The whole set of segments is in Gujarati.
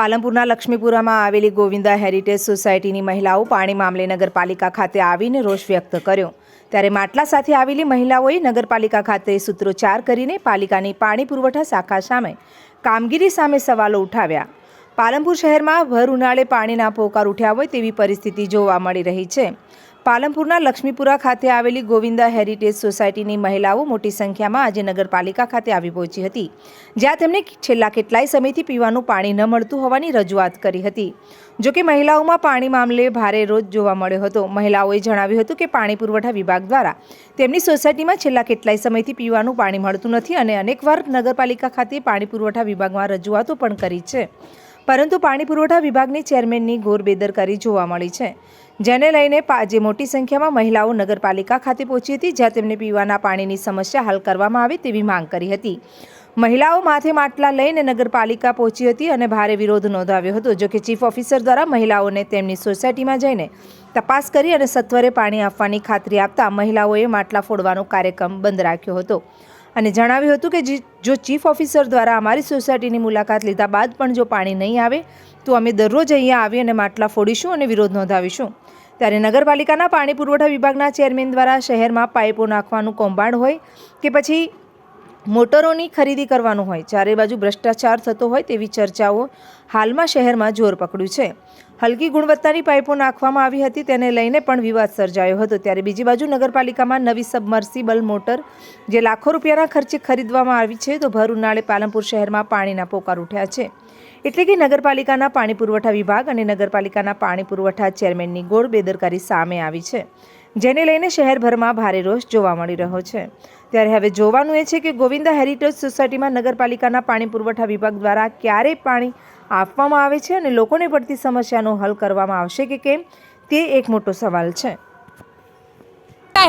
પાલનપુરના લક્ષ્મીપુરામાં આવેલી ગોવિંદા હેરિટેજ સોસાયટીની મહિલાઓ પાણી મામલે નગરપાલિકા ખાતે આવીને રોષ વ્યક્ત કર્યો. ત્યારે માટલા સાથે આવેલી મહિલાઓએ નગરપાલિકા ખાતે સૂત્રોચ્ચાર કરીને પાલિકાની પાણી પુરવઠા શાખા સામે કામગીરી સામે સવાલો ઉઠાવ્યા. પાલનપુર શહેરમાં ભર ઉનાળે પાણીના પોકાર ઉઠ્યા હોય તેવી પરિસ્થિતિ જોવા મળી રહી છે. પાલનપુરના લક્ષ્મીપુરા ખાતે આવેલી ગોવિંદા હેરિટેજ સોસાયટીની મહિલાઓ મોટી સંખ્યામાં આજે નગરપાલિકા ખાતે આવી પહોંચી હતી, જ્યાં તેમને છેલ્લા કેટલાય સમયથી પીવાનું પાણી ન મળતું હોવાની રજૂઆત કરી હતી. જોકે મહિલાઓમાં પાણી મામલે ભારે રોજ જોવા મળ્યો હતો. મહિલાઓએ જણાવ્યું હતું કે પાણી પુરવઠા વિભાગ દ્વારા તેમની સોસાયટીમાં છેલ્લા કેટલાય સમયથી પીવાનું પાણી મળતું નથી અને અનેકવાર નગરપાલિકા ખાતે પાણી પુરવઠા વિભાગમાં રજૂઆતો પણ કરી છે. પરંતુ પાણી પુરવઠા વિભાગની ચેરમેનની ઘોર બેદરકારી જોવા મળી છે. જેને લઈને આજે મોટી સંખ્યામાં મહિલાઓ નગરપાલિકા ખાતે પહોંચી હતી, જ્યાં તેમને પીવાના પાણીની સમસ્યા હલ કરવામાં આવે તેવી માંગ કરી હતી. મહિલાઓ માથે માટલા લઈને નગરપાલિકા પહોંચી હતી અને ભારે વિરોધ નોંધાવ્યો હતો, જોકે ચીફ ઓફિસર દ્વારા મહિલાઓને તેમની સોસાયટીમાં જઈને તપાસ કરી અને સત્વરે પાણી આપવાની ખાતરી આપતા મહિલાઓએ માટલા ફોડવાનો કાર્યક્રમ બંધ રાખ્યો હતો. અને જણાવ્યું હતું કે જી- ચીફ ઓફિસર દ્વારા અમારી સોસાયટીની મુલાકાત લીધા બાદ પણ જો પાણી નહીં આવે, તો અમે દરરોજ અહીંયા આવી અને માટલા ફોડીશું અને વિરોધ નોંધાવીશું. ત્યારે નગરપાલિકાના પાણી પુરવઠા વિભાગના ચેરમેન દ્વારા શહેરમાં પાઇપો નાખવાનું કૌભાંડ હોય કે પછી મોટરોની ખરીદી કરવાનું હોય, ચારે બાજુ ભ્રષ્ટાચાર થતો હોય તેવી ચર્ચાઓ હાલમાં શહેરમાં જોર પકડ્યું છે. હલકી ગુણવત્તાની પાઇપો નાખવામાં આવી હતી, તેને લઈને પણ વિવાદ સર્જાયો હતો. ત્યારે બીજી બાજુ નગરપાલિકામાં નવી સબમર્સિબલ મોટર, જે લાખો રૂપિયાના ખર્ચે ખરીદવામાં આવી છે, તો ભર ઉનાળે પાલનપુર શહેરમાં પાણીના પોકાર ઉઠ્યા છે. એટલે કે નગરપાલિકાના પાણી પુરવઠા વિભાગ અને નગરપાલિકાના પાણી પુરવઠા ચેરમેનની ગોળ બેદરકારી સામે આવી છે, જેને લઈને શહેરભરમાં ભારે રોષ જોવા મળી રહ્યો છે. ત્યારે હવે જોવાનું એ છે કે ગોવિંદા હેરિટેજ સોસાયટીમાં નગરપાલિકાના પાણી પુરવઠા વિભાગ દ્વારા ક્યારે પાણી આપવામાં આવે છે અને લોકોને પડતી સમસ્યાનો હલ કરવામાં આવશે કે કેમ, તે એક મોટો સવાલ છે.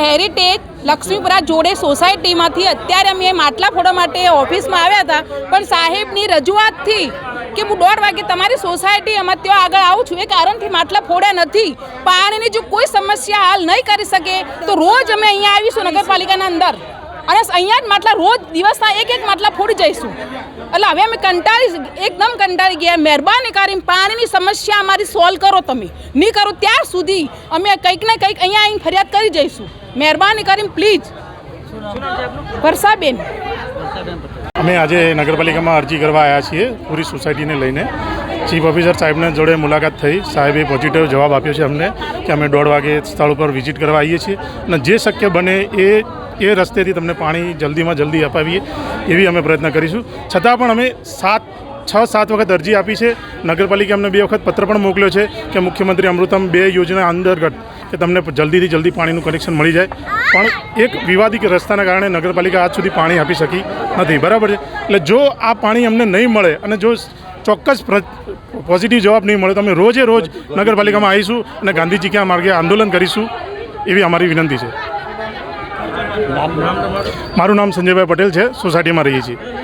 હેરિટેજ લક્ષ્મીપુરા જોડે સોસાયટીમાંથી અત્યારે અમે માટલા ફોડવા માટે ઓફિસમાં આવ્યા હતા, પણ સાહેબની રજૂઆતથી કે હું દોઢ વાગે તમારી સોસાયટી એમાં ત્યાં આગળ આવું છું, એ કારણથી માટલા ફોડ્યા નથી. પાણીની જો કોઈ સમસ્યા હાલ નહીં કરી શકે, તો રોજ અમે અહીંયા આવીશું નગરપાલિકાના અંદર. અને અહીંયા જ માટલા રોજ દિવસના એક એક માટલા ફોડી જઈશું. એટલે હવે અમે કંટાળી એકદમ કંટાળી ગયા. મહેરબાની કરીને પાણીની સમસ્યા અમારી સોલ્વ કરો તમે. નહીં કરો ત્યાં સુધી અમે કંઈક ને કંઈક અહીંયા આવીને ફરિયાદ કરી જઈશું. મહેરબાની કરીને પ્લીઝ વર્ષાબેન. અમે આજે નગરપાલિકામાં અરજી કરવા આવ્યા છીએ પૂરી સોસાયટીને લઈને. ચીફ ઓફિસર સાહેબને જોડે મુલાકાત થઈ. સાહેબે પોઝિટિવ જવાબ આપ્યો છે અમને કે અમે દોઢ વાગે સ્થળ ઉપર વિઝિટ કરવા આવીએ છીએ. અને જે શક્ય બને એ એ રસ્તેથી તમને પાણી જલ્દીમાં જલ્દી અપાવીએ એવી અમે પ્રયત્ન કરીશું. છતાં પણ અમે સાત, છ, સાત વખત અરજી આપી છે. નગરપાલિકા અમને બે વખત પત્ર પણ મોકલ્યો છે કે મુખ્યમંત્રી અમૃતમ બે યોજના અંતર્ગત કે તમને જલ્દીથી જલ્દી પાણીનું કનેક્શન મળી જાય. પણ એક વિવાદિત રસ્તાના કારણે નગરપાલિકા આજ સુધી પાણી આપી શકી નથી. બરાબર છે? એટલે જો આ પાણી અમને નહીં મળે અને જો ચોક્કસ પોઝિટિવ જવાબ નહીં મળે, તો અમે રોજે રોજ નગરપાલિકામાં આવીશું અને ગાંધીજી ક્યાં માર્ગે આંદોલન કરીશું એવી અમારી વિનંતી છે. મારું નામ સંજયભાઈ પટેલ છે સોસાયટીમાં રહીએ છીએ.